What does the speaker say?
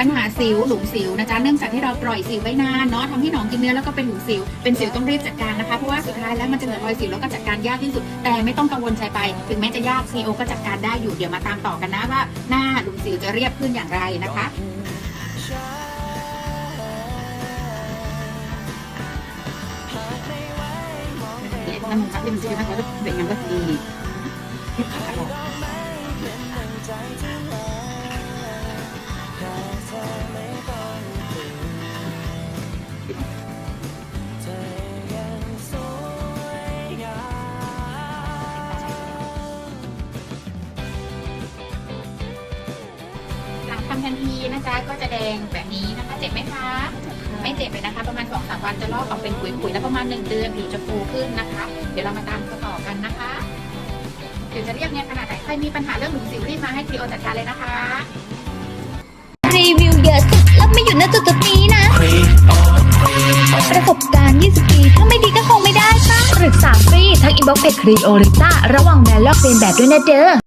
ปัญหาสิวหลุมสิวนะจ๊ะเนื่องจากที่เราปล่อยสิวไว้นานเนาะทำให้หนองกินเนื้อแล้วก็เป็นหลุมสิว เป็นสิวต้องรีบจัดการนะคะเพราะว่าสุดท้ายแล้วมันจะเหลือรอยสิวแล้วก็จัดการยากที่สุด แต่ไม่ต้องกังวลใจไป ถึงแม้จะยากซีโอก็จัดการได้อยู่เดี๋ยวมาตามต่อกันนะว่าหน้าหลุมสิวจะเรียบขึ้นอย่างไรนะคะน้ำมันจะเป็นสีนะค ที่ขาทำทันทีนะจ๊ะก็จะแดงแบบนี้นะคะเจ็บไหมคะ ไม่เจ็บเลยนะคะ ประมาณสองสามวันจะลอกออกเป็นขุยๆแล้วประมาณหนึ่งเดือนผิวจะฟูขึ้นนะคะ เดี๋ยวเรามาตามต่อกันนะคะเดี๋ยวจะเรียกเนี่ยขนาดไหนใครมีปัญหาเรื่องหลุมสิวรีบมาให้ทีโอจัดการเลยนะคะ รีวิวเยอะสุดแล้วไม่อยู่ณจุดจุดนี้นะ ประสบการณ์ 20 ปี ถ้าไม่ดีก็คงไม่ได้ปะปรึกษาฟรีทั้งอินบ็อกซ์เพจครีโอริต้าระว่างแบรนลอกเลียนแบบด้วยนะเด้อ